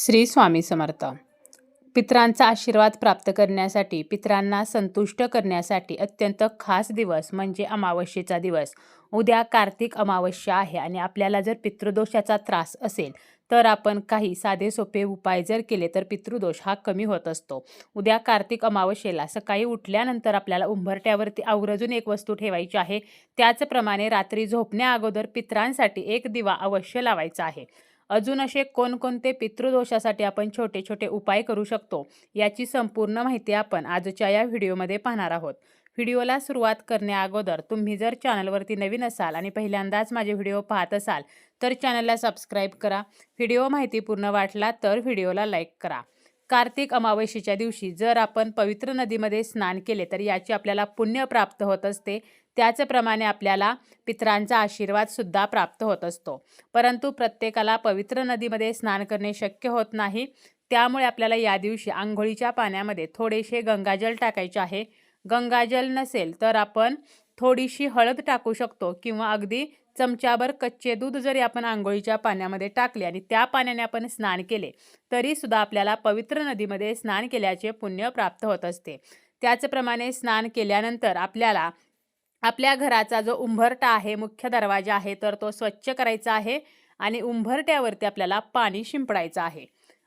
श्री स्वामी समर्थ. पित्रांचा आशीर्वाद प्राप्त करण्यासाठी पितरांना संतुष्ट करण्यासाठी अत्यंत खास दिवस म्हणजे अमावस्येचा दिवस. उद्या कार्तिक अमावस्या आहे आणि आपल्याला जर पितृदोषाचा त्रास असेल तर आपण काही साधे सोपे उपाय जर केले तर पितृदोष हा कमी होत असतो. उद्या कार्तिक अमावस्येला सकाळी उठल्यानंतर आपल्याला उंबरट्यावरती आवर्जून एक वस्तू ठेवायची आहे. त्याचप्रमाणे रात्री झोपण्याअगोदर पित्रांसाठी पितरांसाठी एक दिवा अवश्य लावायचा आहे. अजून असे कोणकोणते पितृदोषासाठी आपण छोटे छोटे उपाय करू शकतो याची संपूर्ण माहिती आपण आजच्या या व्हिडिओमध्ये पाहणार आहोत. व्हिडिओला सुरुवात करण्याअगोदर तुम्ही जर चॅनलवरती नवीन असाल आणि पहिल्यांदाच माझे व्हिडिओ पाहत असाल तर चॅनलला सबस्क्राईब करा. व्हिडिओ माहितीपूर्ण वाटला तर व्हिडिओला लाईक करा. कार्तिक अमावस्येच्या दिवशी जर आपण पवित्र नदीमध्ये स्नान केले तर याची आपल्याला पुण्य प्राप्त होत असते. त्याचप्रमाणे आपल्याला पितरांचा आशीर्वादसुद्धा प्राप्त होत असतो. परंतु प्रत्येकाला पवित्र नदीमध्ये स्नान करणे शक्य होत नाही. त्यामुळे आपल्याला या दिवशी आंघोळीच्या पाण्यामध्ये थोडेसे गंगाजल टाकायचे आहे. गंगाजल नसेल तर आपण थोडीशी हळद टाकू शकतो किंवा अगदी चमच्याभर कच्चे दूध जरी आपण आंघोळीच्या पाण्यामध्ये टाकले आणि त्या पाण्याने आपण स्नान केले तरी सुद्धा आपल्याला पवित्र नदीमध्ये स्नान केल्याचे पुण्य प्राप्त होत असते. त्याचप्रमाणे स्नान केल्यानंतर आपल्याला आपल्या घराचा जो उंभरटा आहे मुख्य दरवाजा आहे तर तो स्वच्छ करायचा आहे आणि उंभरट्यावरती आपल्याला पाणी शिंपडायचं आहे.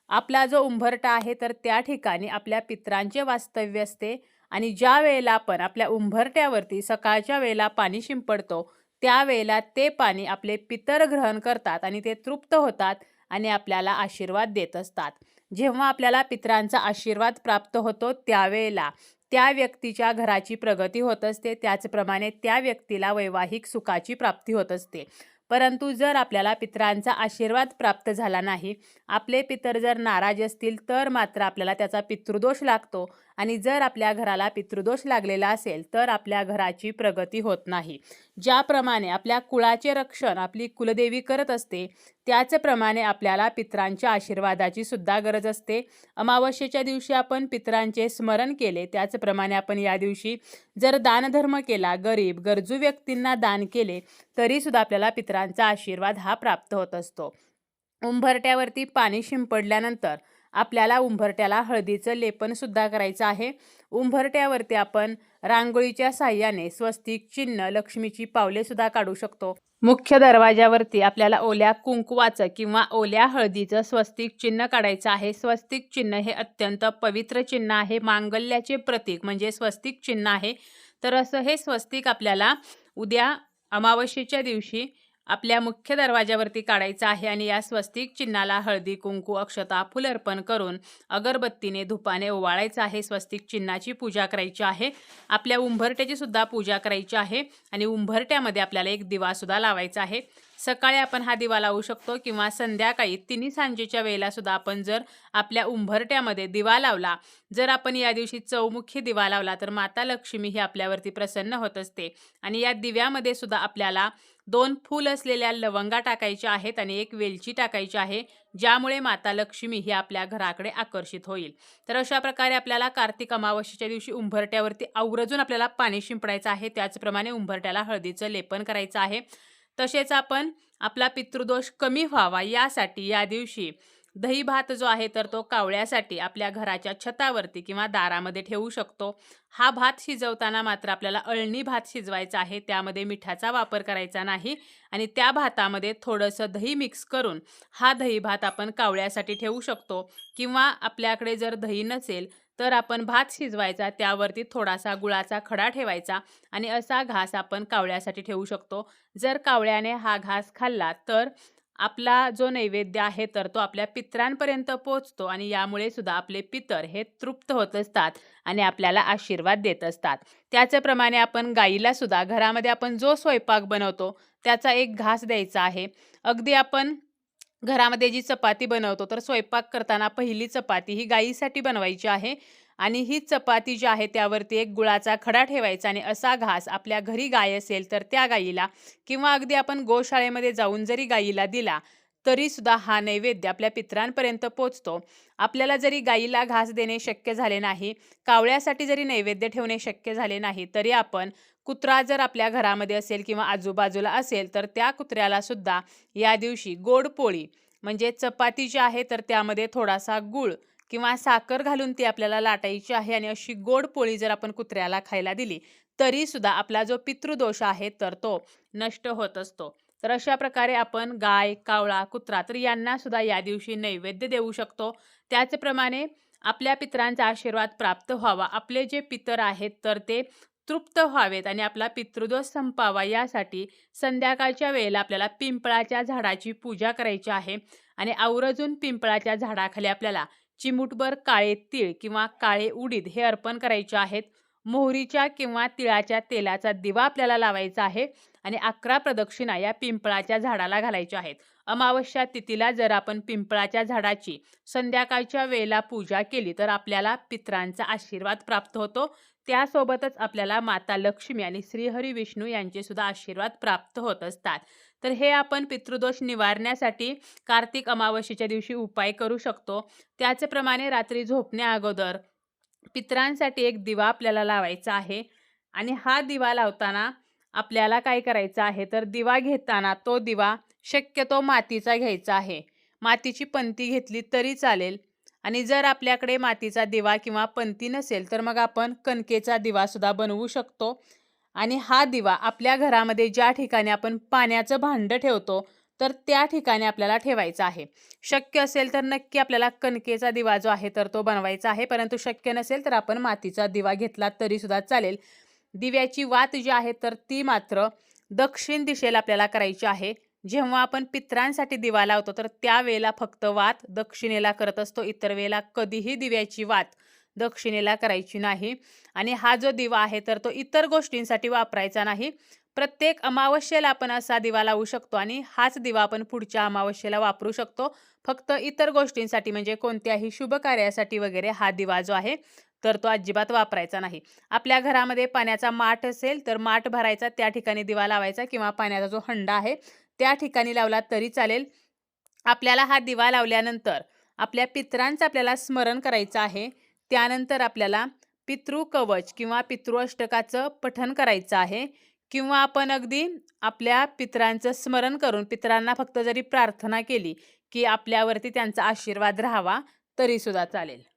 आपला जो उंभरटा आहे तर त्या ठिकाणी आपल्या पित्रांचे वास्तव्य असते आणि ज्या वेळेला आपण आपल्या उंभरट्यावरती सकाळच्या वेळेला पाणी शिंपडतो त्यावेळेला ते पाणी आपले पितर ग्रहण करतात आणि ते तृप्त होतात आणि आपल्याला आशीर्वाद देत असतात. जेव्हा आपल्याला पितरांचा आशीर्वाद प्राप्त होतो त्यावेळेला त्या व्यक्तीच्या घराची प्रगती होत असते. त्याचप्रमाणे त्या व्यक्तीला वैवाहिक सुखाची प्राप्ती होत असते. परंतु जर आपल्याला पितरांचा आशीर्वाद प्राप्त झाला नाही आपले पितर जर नाराज असतील तर मात्र आपल्याला त्याचा पितृदोष लागतो. आणि जर आपल्या घराला पितृदोष लागलेला असेल तर आपल्या घराची प्रगती होत नाही. ज्याप्रमाणे आपल्या कुळाचे रक्षण आपली कुलदेवी करत असते त्याचप्रमाणे आपल्याला पित्रांच्या आशीर्वादाची सुद्धा गरज असते. अमावस्येच्या दिवशी आपण पितरांचे स्मरण केले त्याचप्रमाणे आपण या दिवशी जर दानधर्म केला गरीब गरजू व्यक्तींना दान केले तरीसुद्धा आपल्याला पितरांचा आशीर्वाद हा प्राप्त होत असतो. उंबरट्यावरती पाणी शिंपडल्यानंतर आपल्याला उंबरट्याला हळदीचं लेपनसुद्धा करायचं आहे. उंबरट्यावरती आपण रांगोळीच्या साह्याने स्वस्तिक चिन्ह लक्ष्मीची पावलेसुद्धा काढू शकतो. मुख्य दरवाजावरती आपल्याला ओल्या कुंकवाचं किंवा ओल्या हळदीचं स्वस्तिक चिन्ह काढायचं आहे. स्वस्तिक चिन्ह हे अत्यंत पवित्र चिन्ह आहे. मांगल्याचे प्रतीक म्हणजे स्वस्तिक चिन्ह आहे. तर असं हे स्वस्तिक आपल्याला उद्या अमावस्येच्या दिवशी आपल्या मुख्य दरवाजावरती काढायचं आहे आणि या स्वस्तिक चिन्हाला हळदी कुंकू अक्षता फुल अर्पण करून अगरबत्तीने धुपाने ओवाळायचं आहे. स्वस्तिक चिन्हाची पूजा करायची आहे. आपल्या उंभरट्याची सुद्धा पूजा करायची आहे आणि उंभरट्यामध्ये आपल्याला एक दिवासुद्धा लावायचा आहे. सकाळी आपण हा दिवा लावू शकतो किंवा संध्याकाळी तिन्ही सांजेच्या वेळेला सुद्धा आपण जर आपल्या उंभरट्यामध्ये दिवा लावला जर आपण या दिवशी चौमुखी दिवा लावला तर माता लक्ष्मी ही आपल्यावरती प्रसन्न होत असते आणि या दिव्यामध्ये सुद्धा आपल्याला दोन फूल असलेल्या लवंगा टाकायच्या आहेत आणि एक वेलची टाकायची आहे ज्यामुळे माता लक्ष्मी ही आपल्या घराकडे आकर्षित होईल. तर अशा प्रकारे आपल्याला कार्तिक अमावस्येच्या दिवशी उंबरट्यावरती आवरजून आपल्याला पाणी शिंपडायचं आहे. त्याचप्रमाणे उंबरट्याला हळदीचं लेपन करायचं आहे. तसेच आपण आपला पितृदोष कमी व्हावा यासाठी या दिवशी दही भात जो आहे तर तो कावळ्यासाठी आपल्या घराच्या छतावरती किंवा दारामध्ये ठेवू शकतो. हा भात शिजवताना मात्र आपल्याला अळणी भात शिजवायचा आहे. त्यामध्ये मिठाचा वापर करायचा नाही आणि त्या भातामध्ये थोडंसं दही मिक्स करून हा दही भात आपण कावळ्यासाठी ठेवू शकतो. किंवा आपल्याकडे जर दही नसेल तर आपण भात शिजवायचा त्यावरती थोडासा गुळाचा खडा ठेवायचा आणि असा घास आपण कावळ्यासाठी ठेवू शकतो. जर कावळ्याने हा घास खाल्ला तर आपला जो नैवेद्य आहे तर तो आपल्या पित्रांपर्यंत पोचतो आणि यामुळे सुद्धा आपले पितर हे तृप्त होत असतात आणि आपल्याला आशीर्वाद देत असतात. त्याचप्रमाणे आपण गाईला सुद्धा घरामध्ये आपण जो स्वयंपाक बनवतो त्याचा एक घास द्यायचा आहे. अगदी आपण घरामध्ये जी चपाती बनवतो तर स्वयंपाक करताना पहिली चपाती ही गाईसाठी बनवायची आहे. आणि ही चपाती जी आहे त्यावरती एक गुळाचा खडा ठेवायचा आणि असा घास आपल्या घरी गाय असेल तर त्या गाईला किंवा अगदी आपण गोशाळेमध्ये जाऊन जरी गाईला दिला तरी सुद्धा हा नैवेद्य आपल्या पित्रांपर्यंत पोचतो. आपल्याला जरी गाईला घास देणे शक्य झाले नाही कावळ्यासाठी जरी नैवेद्य ठेवणे शक्य झाले नाही तरी आपण कुत्रा जर आपल्या घरामध्ये असेल किंवा आजूबाजूला असेल तर त्या कुत्र्याला सुद्धा या दिवशी गोड पोळी म्हणजे चपाती जी आहे तर त्यामध्ये थोडासा गूळ किंवा साखर घालून ती आपल्याला लाटायची आहे आणि अशी गोड पोळी जर आपण कुत्र्याला खायला दिली तरीसुद्धा आपला जो पितृदोष आहे तर तो नष्ट होत असतो. तर अशा प्रकारे आपण गाय कावळा कुत्रा तर यांना सुद्धा या दिवशी नैवेद्य देऊ शकतो. त्याचप्रमाणे आपल्या पितरांचा आशीर्वाद प्राप्त व्हावा. आपले जे पितर आहेत तर ते तृप्त व्हावेत आणि आपला पितृदोष संपावा. यासाठी संध्याकाळच्या वेळेला आपल्याला पिंपळाच्या झाडाची पूजा करायची आहे आणि आवर्जून पिंपळाच्या झाडाखाली आपल्याला चिमूटभर काळे तीळ किंवा काळे उडीद हे अर्पण करायचे आहेत. मोहरीच्या किंवा तिळाच्या तेलाचा दिवा आपल्याला लावायचा आहे आणि अकरा प्रदक्षिणा या पिंपळाच्या झाडाला घालायच्या आहेत. अमावस्या तिथीला जर आपण पिंपळाच्या झाडाची संध्याकाळच्या वेळेला पूजा केली तर आपल्याला पित्रांचा आशीर्वाद प्राप्त होतो. त्यासोबतच आपल्याला माता लक्ष्मी आणि श्रीहरी विष्णू यांचे सुद्धा आशीर्वाद प्राप्त होत असतात. तर हे आपण पितृदोष निवारण्यासाठी कार्तिक अमावस्येच्या दिवशी उपाय करू शकतो. त्याचप्रमाणे रात्री झोपण्या अगोदर पितरांसाठी एक दिवा आपल्याला लावायचा आहे आणि हा दिवा लावताना आपल्याला काय करायचं आहे? तर दिवा घेताना तो दिवा शक्यतो मातीचा घ्यायचा आहे. मातीची पंती घेतली तरी चालेल आणि जर आपल्याकडे मातीचा दिवा किंवा पंती नसेल तर मग आपण कणकेचा दिवासुद्धा बनवू शकतो. आणि हा दिवा आपल्या घरामध्ये ज्या ठिकाणी आपण पाण्याचं भांडं ठेवतो तर त्या ठिकाणी आपल्याला ठेवायचा आहे. शक्य असेल तर नक्की आपल्याला कणकेचा दिवा जो आहे तर तो बनवायचा आहे. परंतु शक्य नसेल तर आपण मातीचा दिवा घेतला तरीसुद्धा चालेल. दिव्याची वात जी आहे तर ती मात्र दक्षिण दिशेला आपल्याला करायची आहे. जेव्हा आपण पित्रांसाठी दिवा लावतो तर त्यावेळेला फक्त वात दक्षिणेला करत असतो. इतर वेळेला कधीही दिव्याची वात दक्षिणेला करायची नाही. आणि हा जो दिवा आहे तर तो इतर गोष्टींसाठी वापरायचा नाही. प्रत्येक अमावस्येला आपण असा दिवा लावू शकतो आणि हाच दिवा आपण पुढच्या अमावस्येला वापरू शकतो. फक्त इतर गोष्टींसाठी म्हणजे कोणत्याही शुभ कार्यासाठी वगैरे हा दिवा जो आहे तर तो अजिबात वापरायचा नाही. आपल्या घरामध्ये पाण्याचा माठ असेल तर माठ भरायचा त्या ठिकाणी दिवा लावायचा किंवा पाण्याचा जो हंडा आहे त्या ठिकाणी लावला तरी चालेल. आपल्याला हा दिवा लावल्यानंतर आपल्या पित्रांचं आपल्याला स्मरण करायचं आहे. त्यानंतर आपल्याला पितृ कवच किंवा पितृ अष्टकाचं पठण करायचं आहे. किंवा आपण अगदी आपल्या पितरांचं स्मरण करून पितरांना फक्त जरी प्रार्थना केली की आपल्यावरती त्यांचा आशीर्वाद राहावा तरीसुद्धा चालेल.